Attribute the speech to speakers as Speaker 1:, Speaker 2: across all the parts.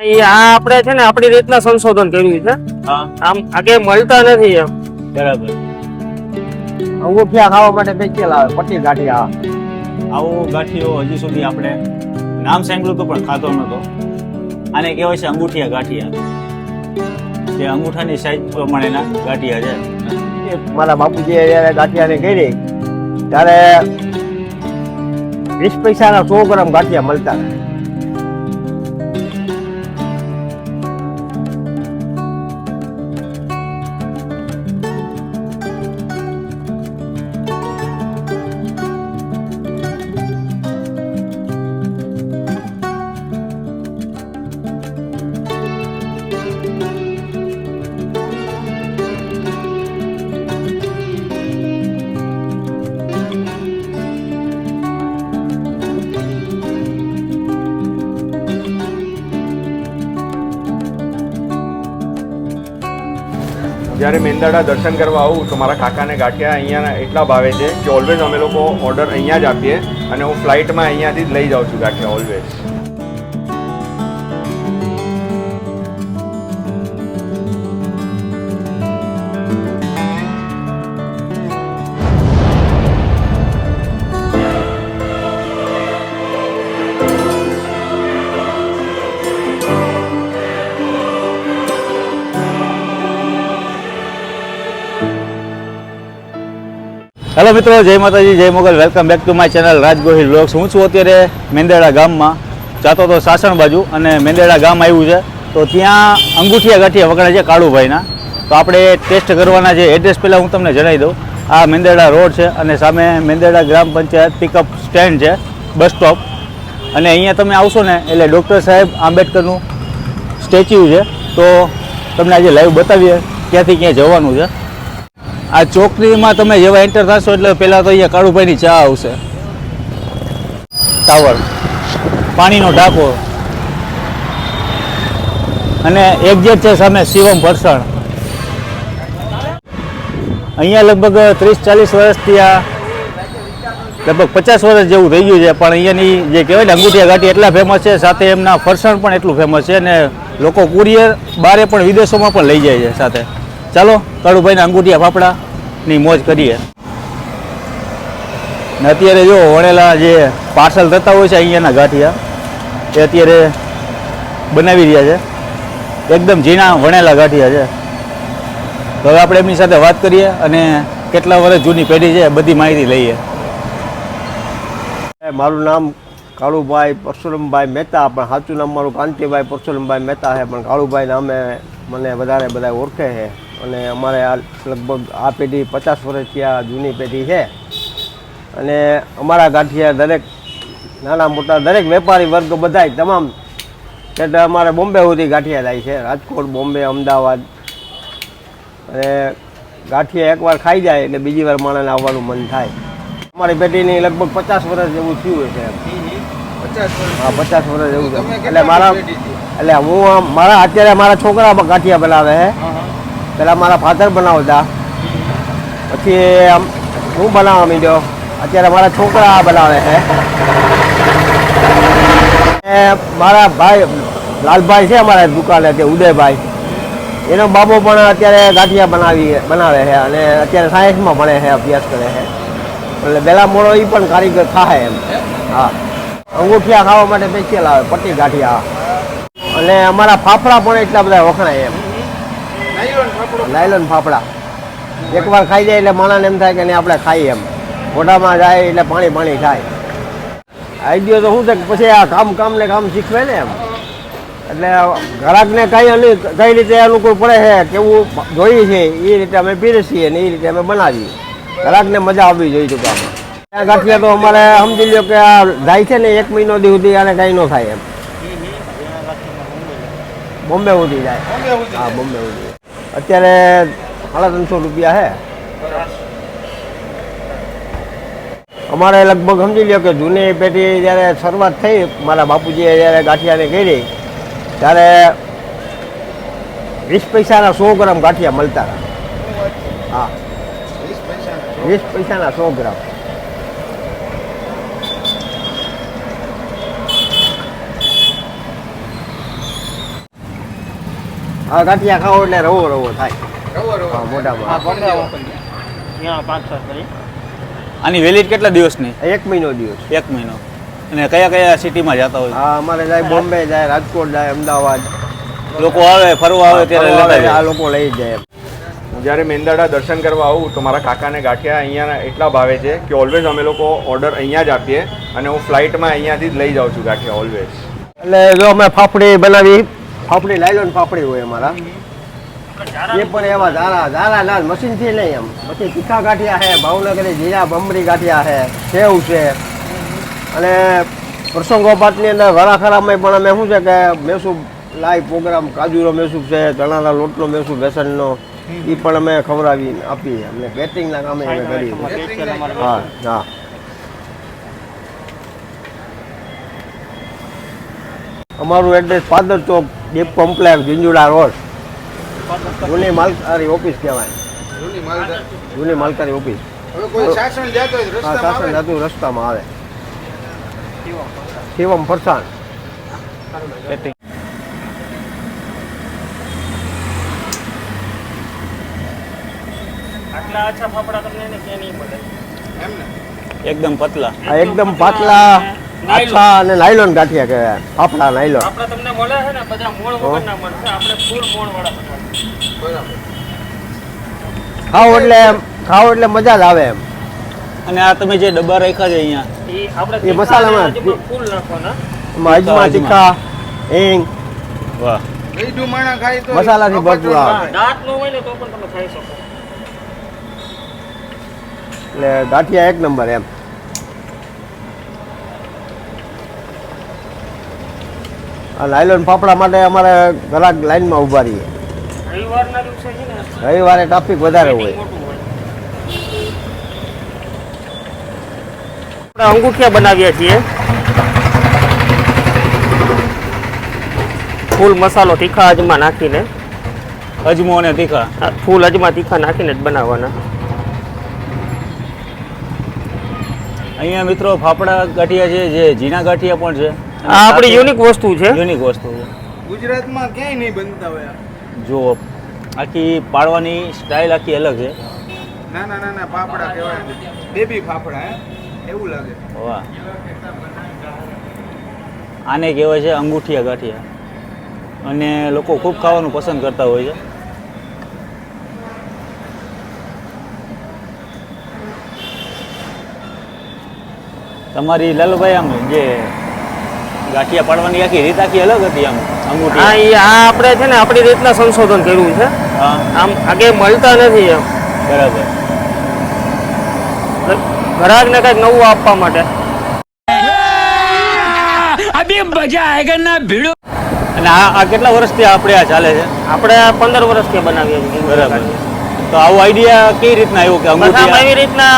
Speaker 1: આપણે છે ને આપણી રીતના સંશોધન કર્યું છે. આમ આગે મળતા નથી એમ.
Speaker 2: બરાબર.
Speaker 3: અંગૂઠિયા ખાવા માટે બેચેલ આવે? પટ્ટી આવે.
Speaker 2: આવો ગાંઠિયો હજી સુધી આપણે નામ સાંભળ્યું તો પણ ખાતો નતો. આને કહેવાય છે અંગૂઠિયા ગાંઠિયા. જે અંગૂઠાની સાઈઝ પ્રમાણેના ગાંઠિયા છે.
Speaker 3: મારા બાપુજીએ જયારે ગાંઠિયાને કરી. ત્યારે વીસ પૈસાના સો ગ્રામ ગાંઠિયા મળતા
Speaker 4: જ્યારે મેંદાડા દર્શન કરવા આવું, તો મારા કાકાને ગાંઠિયા અહીંયાના એટલા ભાવે છે કે ઓલવેઝ અમે લોકો ઓર્ડર અહીંયા જ આપીએ અને હું ફ્લાઇટમાં અહીંયાથી જ લઈ જાઉં છું ગાંઠિયા ઓલવેઝ
Speaker 2: હેલો મિત્રો, જય માતાજી, જય Mogal. Welcome back to my channel Raj Gohil vlogs હું છું અત્યારે મેંદેડા ગામમાં. જાતો તો સાસણ બાજુ અને મેંદેડા ગામ આવ્યું છે. તો ત્યાં અંગૂઠિયા ગાંઠિયા વગણા છે કાળુભાઈના. તો આપણે ટેસ્ટ કરવાના છે. એડ્રેસ પહેલાં હું તમને જણાવી દઉં. આ મેંદેડા રોડ છે અને સામે મેંદેડા ગ્રામ પંચાયત પિકઅપ સ્ટેન્ડ છે, બસ સ્ટોપ અને અહીંયા તમે આવશો ને, એટલે ડૉક્ટર સાહેબ આંબેડકરનું સ્ટેચ્યુ છે. તો તમને આજે લાઈવ બતાવીએ ક્યાંથી ક્યાં જવાનું છે. આ ચોકડીમાં તમે જેવા એન્ટર થશો એટલે પહેલાં તો અહીંયા કાળુભાઈની ચા આવશે. ટાવર પાણીનો ટાંકો અને એક્ઝેટ છે સામે શિવમ ભરસણ. અહીંયા લગભગ ત્રીસ, ચાલીસ વર્ષથી આ લગભગ પચાસ વર્ષ જેવું થઈ ગયું છે, પણ અહીંયાની જે કહેવાય ને અંગૂઠિયા ઘાટી એટલા ફેમસ છે, સાથે એમના ફરસાણ પણ એટલું ફેમસ છે અને લોકો કુરિયર બારે પણ વિદેશોમાં પણ લઈ જાય છે સાથે. ચાલો, કાળુભાઈના અંગૂઠિયા ફાફડાની મોજ કરીએ. ને અત્યારે જો વણેલા જે પાર્સલ થતા હોય છે અહીંયાના ગાંઠિયા, એ અત્યારે બનાવી રહ્યા છે. એકદમ ઝીણા વણેલા ગાંઠિયા છે. તો હવે આપણે એમની સાથે વાત કરીએ અને કેટલા વર્ષ જૂની પેઢી છે બધી માહિતી લઈએ.
Speaker 3: મારું નામ કાળુભાઈ પરશુરામભાઈ મહેતા, પણ સાચું નામ મારું કાંતિભાઈ પરશુરામભાઈ મહેતા છે, પણ કાળુભાઈ નામે મને વધારે બધા ઓળખે છે. અને અમારે આ લગભગ આ પેઢી પચાસ વર્ષથી આ જૂની પેઢી છે. અને અમારા ગાંઠિયા દરેક નાના મોટા દરેક વેપારી વર્ગ બધાય તમામ એટલે અમારે બોમ્બે સુધી ગાંઠિયા જાય છે. રાજકોટ બોમ્બે અમદાવાદ. અને ગાંઠિયા એકવાર ખાઈ જાય એટલે બીજી વાર માણસને આવવાનું મન થાય. અમારી પેઢીની લગભગ પચાસ વર્ષ જેવું થયું છે હા પચાસ વર્ષ જેવું છે એટલે મારા એટલે હું મારા અત્યારે મારા છોકરા ગાંઠિયા બનાવે છે. પહેલાં મારા ફાધર બનાવતા. પછી હું બનાવવા માંડ્યો. અત્યારે મારા છોકરા બનાવે છે. મારા ભાઈ, લાલભાઈ છે અમારા દુકાને તે ઉદયભાઈ. એનો બાબો પણ અત્યારે ગાંઠિયા બનાવી, બનાવે છે અને અત્યારે સાયન્સમાં ભણે છે, અભ્યાસ કરે છે. એટલે વહેલા મોડો એ પણ કારીગર થાય એમ. હા. અંગૂઠિયા ખાવા માટે સ્પેશિયલ આવે, પટ્ટી ગાંઠિયા. અને અમારા ફાફડા પણ એટલા બધા વખણાય એમ. નાયલોન ફાફડા. એકવાર ખાઈ જાય એટલે માણસને એમ થાય કે નહીં આપણે ખાઈએ એમ. મોઢામાં જાય એટલે પાણી પાણી થાય. આવી ગયો તો શું છે કે પછી આ કામ કામ ને કામ શીખવે ને એમ. એટલે ગ્રાહકને કઈ અને કઈ રીતે અનુકૂળ પડે છે કેવું જોઈએ છે એ રીતે અમે પીરસીએ ને એ રીતે અમે બનાવીએ. ગ્રાહકને મજા આવવી જોઈએ દુકાનમાં ત્યાં ગાંઠીએ તો અમારે સમજી લો કે આ જાય છે ને એક મહિનો દી સુધી આને કાંઈ ન થાય એમ. બોમ્બે સુધી જાય. હા બોમ્બે સુધી. અત્યારે સાડા ત્રણસો રૂપિયા છે અમારે લગભગ સમજી લો કે જૂની પેઢી જ્યારે શરૂઆત થઈ, મારા બાપુજીએ જ્યારે ગાંઠિયાને કરી, ત્યારે વીસ પૈસાના સો ગ્રામ ગાંઠિયા મળતા હતા. હા. વીસ પૈસાના સો ગ્રામ. આ ગાંઠિયા ખાઓ એટલે રવો રવો થાય. હા,
Speaker 1: પાંચ છ કરી.
Speaker 2: આની વેલિડ કેટલા દિવસની?
Speaker 3: એક મહિનો દિવસ.
Speaker 2: એક મહિનો. અને કયા કયા સિટીમાં જતા હોય?
Speaker 3: હા અમારે જાય બોમ્બે જાય રાજકોટ જાય અમદાવાદ.
Speaker 2: લોકો આવે ફરવા આવે ત્યારે
Speaker 3: આ લોકો લઈ જ જાય.
Speaker 4: હું જ્યારે મેંદાડા દર્શન કરવા આવું તો મારા કાકાને ગાંઠિયા અહીંયા એટલા ભાવે છે કે ઓલવેઝ અમે લોકો ઓર્ડર અહીંયા જ આપીએ અને હું ફ્લાઇટમાં અહીંયાથી જ લઈ જાઉં છું ગાંઠિયા ઓલવેઝ
Speaker 3: એટલે જો અમે ફાફડી બનાવી ફાફડી લાયલોન ફાફડી હોય અમારા. એ પણ એવા ધારા ધારા ના મશીનથી નહીં એમ. પછી તીખા ગાંઠિયા છે, ભાવનગરી જીરા, બમરી ગાંઠિયા છે, સેવ છે. અને પ્રસંગોપાતની અંદર વરાખરામાં પણ અમે શું છે કે મેસૂબ લાઈવ પ્રોગ્રામ, કાજુનો મેસૂબ છે, ચણાના લોટનો મેસૂબ બેસનનો એ પણ અમે ખવડાવી આપીએ. અમને કેટરિંગના કામે અમે કરીએ. હા હા. અમારું એડ્રેસ પાદર ચોક દીપ કોમ્પ્લેક્સ ઝીંઝુડા રોડ જૂની માલકારી ઓફિસ કહેવાય. જૂની માલકારી ઓફિસ. હા શાસન જાતું રસ્તામાં આવે? શિવમ ફરસાણ.
Speaker 2: એકદમ પતલા.
Speaker 3: આ એકદમ પાતળા આછા અને નાયલોન ગાંઠિયા કહેવાય. ફાફડા નાયલોન.
Speaker 1: ફાફડા તમને મળે છે ને બધા મોણ વગરના મળશે આપણે ફૂલ મોળ વાળા
Speaker 3: ખાવ એટલે એમ- ખાઓ એટલે મજા જ આવે એમ.
Speaker 2: અને આ તમે જે ડબ્બા રાખ્યા છે અહીંયા.
Speaker 1: એ આપણે
Speaker 3: એ મસાલામાં.
Speaker 1: ફૂલ નાખવાના.
Speaker 3: એમાં અજમા. તીખા હિંગ.
Speaker 2: વાહ.
Speaker 3: મસાલાથી ભરપૂર આવે.
Speaker 1: દાંત નો હોય ને તો પણ તમે ખાઈ શકો.
Speaker 3: એટલે ગાંઠિયા એક નંબર એમ. આ નાયલોન ફાફડા માટે અમારે ઘરાક લાઈનમાં ઊભા રહીએ.
Speaker 1: રવિવારના દિવસે છે ને
Speaker 3: રવિવારે ટ્રાફિક વધારે હોય.
Speaker 1: આપણે અંગૂઠિયા બનાવીએ છીએ. ફૂલ મસાલો તીખા અજમા નાખીને.
Speaker 2: અજમો અને તીખા.
Speaker 1: ફૂલ અજમા તીખા નાખીને જ બનાવવાના.
Speaker 2: અહીંયા મિત્રો ફાફડા ગાંઠિયા છે જે ઝીણા ગાંઠિયા પણ છે.
Speaker 1: આ આપણી યુનિક વસ્તુ છે.
Speaker 2: યુનિક વસ્તુ છે.
Speaker 5: ગુજરાતમાં ક્યાંય નહીં બનતા હોય
Speaker 2: જો આખી પાડવાની સ્ટાઇલ આખી અલગ છે.
Speaker 5: નાના નાના પાપડા કહેવાય બેબી ફાફડા હે? એવું લાગે.
Speaker 2: વાહ. આને કહેવાય છે અંગૂઠિયા ગાંઠિયા. અને લોકો ખૂબ ખાવાનું પસંદ કરતા હોય છે. તમારી લાલુભાઈ આમ જે ગાંઠિયા પાડવાની આખી રીત આખી અલગ હતી આમ
Speaker 1: આ
Speaker 2: અંગૂઠિયા
Speaker 1: ઈ આ આપણે છે ને આપણી રીતના સંશોધન કર્યું છે. આમ આગે મળતા નથી એમ.
Speaker 2: બરાબર.
Speaker 1: ગ્રાહકને કંઈક નવું આપવા માટે.
Speaker 2: અને આ આ કેટલા વર્ષથી આપણે આ ચાલે છે?
Speaker 1: આપણે આ પંદર વર્ષથી બનાવીએ છીએ.
Speaker 2: બરાબર. તો આવો આઈડિયા કઈ રીતના આવ્યો કે
Speaker 1: આમ એવી રીતના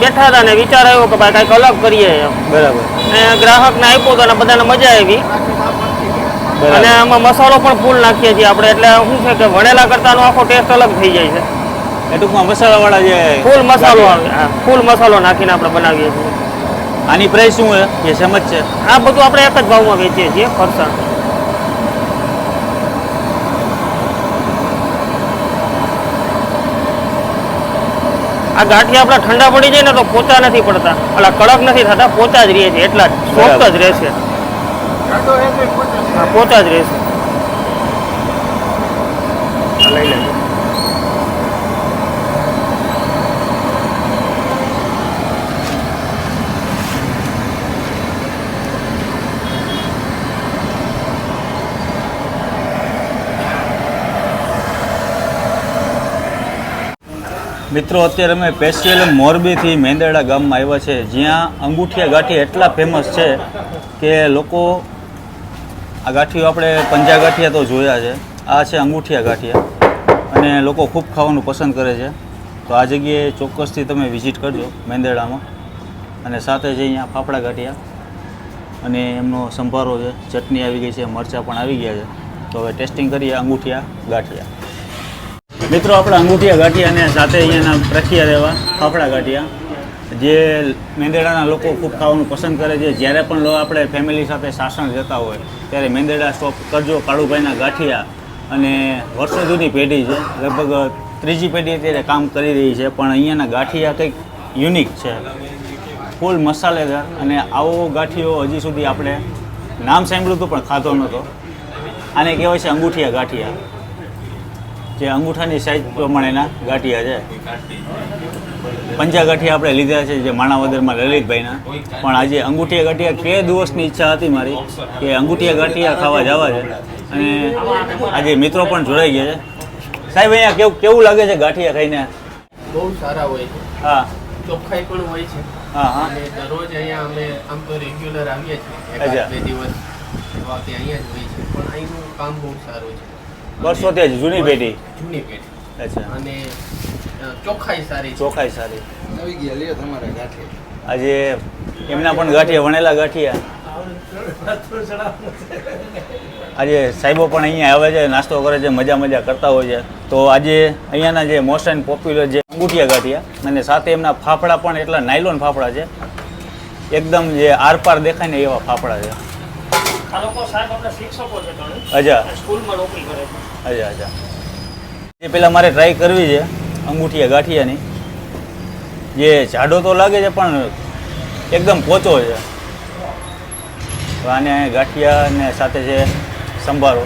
Speaker 1: બેઠા હતા ને વિચાર આવ્યો કે ભાઈ કંઈક અલગ કરીએ
Speaker 2: બરાબર.
Speaker 1: ને ગ્રાહકને આપ્યો તો અને બધાને મજા આવી. અને આમાં મસાલો પણ ફૂલ નાખીએ છીએ આપણે એટલે શું છે કે વણેલા કરતાનો આખો ટેસ્ટ અલગ થઈ જાય છે.
Speaker 2: એ ટૂંકમાં મસાલાવાળા જે
Speaker 1: ફૂલ મસાલો આવે ફૂલ મસાલો નાખીને આપણે બનાવીએ છીએ.
Speaker 2: આની પ્રાઇસ શું છે? એ સમજ છે.
Speaker 1: આ બધું આપણે એક જ ભાવમાં વેચીએ છીએ ફરસાણ આ ગાંઠિયા આપણા ઠંડા પડી જાય ને તો પોચા નથી પડતા. એટલે કડક નથી થતા, પોચા જ રહે છે, એટલા જ. સોફ્ટ જ રહેશે પોચા જ રહેશે લઈ લેજો.
Speaker 2: મિત્રો, અત્યારે અમે સ્પેશિયલ મોરબીથી મેંદરડા ગામમાં આવ્યા છે. જ્યાં અંગૂઠિયા ગાંઠિયા એટલા ફેમસ છે કે લોકો આ ગાંઠિયો આપણે પંજા ગાંઠિયા તો જોયા છે. આ છે અંગૂઠિયા ગાંઠિયા અને લોકો ખૂબ ખાવાનું પસંદ કરે છે. તો આ જગ્યાએ ચોક્કસથી તમે વિઝિટ કરજો મેંદરડામાં અને સાથે જ અહીંયા ફાફડા ગાંઠિયા અને એમનો સંભારો છે. ચટણી આવી ગઈ છે, મરચાં પણ આવી ગયા છે. તો હવે ટેસ્ટિંગ કરીએ અંગૂઠિયા ગાંઠિયા. મિત્રો, આપણે અંગૂઠિયા ગાંઠિયા અને સાથે અહીંયાના પ્રખ્યાત એવા ફાફડા ગાંઠિયા, જે મેંદેડાના લોકો ખૂબ ખાવાનું પસંદ કરે છે. જ્યારે પણ આપણે ફેમિલી સાથે સાસણ જતા હોય, ત્યારે મેંદેડા સ્ટોપ કરજો, કાળુભાઈના ગાંઠિયા અને વર્ષો જૂની પેઢી છે. લગભગ ત્રીજી પેઢી અત્યારે કામ કરી રહી છે, પણ અહીંયાના ગાંઠિયા કંઈક યુનિક છે. ફૂલ મસાલેદાર અને આવો ગાંઠિયો હજી સુધી આપણે નામ સાંભળ્યું હતું પણ ખાધો નહોતો. આને કહેવાય છે અંગૂઠિયા ગાંઠિયા. જે અંગૂઠાની સાઈઝ પ્રમાણેના ગાંઠિયા છે. પંજા ગાંઠિયા આપણે લીધા છે જે માણાવદરમાં લલિતભાઈના. પણ આજે અંગૂઠિયા ગાંઠિયા કે દિવસની ઈચ્છા હતી મારી કે અંગૂઠિયા ગાંઠિયા ખાવા જવા છે. અને આજે મિત્રો પણ જોડાઈ ગયા છે. સાહેબ અહીંયા કેવું કેવું લાગે છે ગાંઠિયા ખાઈને?
Speaker 6: બહુ સારા હોય છે.
Speaker 2: હા.
Speaker 6: ચોખ્ખાઈ પણ હોય છે.
Speaker 2: હા હા.
Speaker 6: અને દરરોજ અહીંયા અમે આમ તો રેગ્યુલર આવીએ છીએ. બે દિવસ. અહીંયા જ હોય છે. પણ અહીંનું કામ બહુ સારું છે.
Speaker 2: વર્ષોથી તેજ જૂની પેઢી.
Speaker 6: જૂની પેઢી.
Speaker 2: અચ્છા.
Speaker 6: અને ચોખાઈ ચોખ્ખાઈ સારી
Speaker 2: ચોખાઈ સારી.
Speaker 5: નવી ગયા લ્યો તમારે ગાંઠે.
Speaker 2: આજે એમના પણ ગાંઠિયા વણેલા ગાંઠિયા. આજે સાહેબો પણ અહીંયા આવે છે નાસ્તો કરે છે મજા મજા કરતા હોય છે. તો આજે અહીંયાના જે મોસ્ટ એન્ડ પોપ્યુલર જે અંગૂઠિયા ગાંઠિયા અને સાથે એમના ફાફડા પણ એટલા નાયલોન ફાફડા છે. એકદમ જે આરપાર દેખાય ને એવા ફાફડા છે.
Speaker 1: આ લોકો સાહેબ આપણે શિક્ષકો છે
Speaker 2: અજા
Speaker 1: સ્કૂલમાં નોકરી કરે છે.
Speaker 2: અજા અજા એ પહેલાં મારે ટ્રાય કરવી છે અંગૂઠિયા ગાંઠિયાની. જે જાડો તો લાગે છે પણ એકદમ પોચો છે. તો આને ગાંઠિયા ને સાથે છે સંભારો.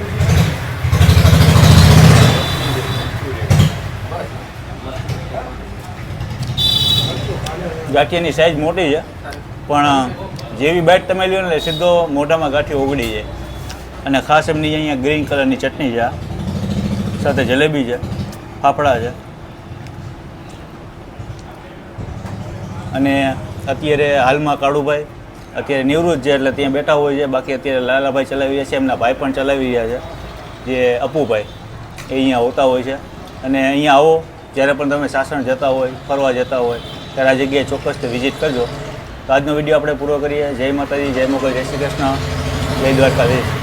Speaker 2: ગાંઠિયાની સાઈઝ મોટી છે પણ જેવી બાઇટ તમે લ્યો ને સીધો મોઢામાં ગાંઠી ઓગળી જાય. અને ખાસ એમની અહીંયા ગ્રીન કલરની ચટણી છે, સાથે જલેબી છે, ફાફડા છે. અને અત્યારે હાલમાં કાળુભાઈ, અત્યારે નિવૃત્ત છે, એટલે ત્યાં બેઠા હોય છે. બાકી અત્યારે લાલાભાઈ ચલાવી રહ્યા છે, એમના ભાઈ પણ ચલાવી રહ્યા છે, જે અપુભાઈ, એ અહીંયા હોતા હોય છે. અને અહીંયા આવો, જ્યારે પણ તમે સાસણ જતા હોય, ફરવા જતા હોય, ત્યારે આ જગ્યાએ ચોક્કસથી વિઝિટ કરજો. તો આજનો વીડિયો આપણે પૂરો કરીએ. જય માતાજી, જય મોગલ, જય શ્રી કૃષ્ણ. જય દ્વારકાધીશ.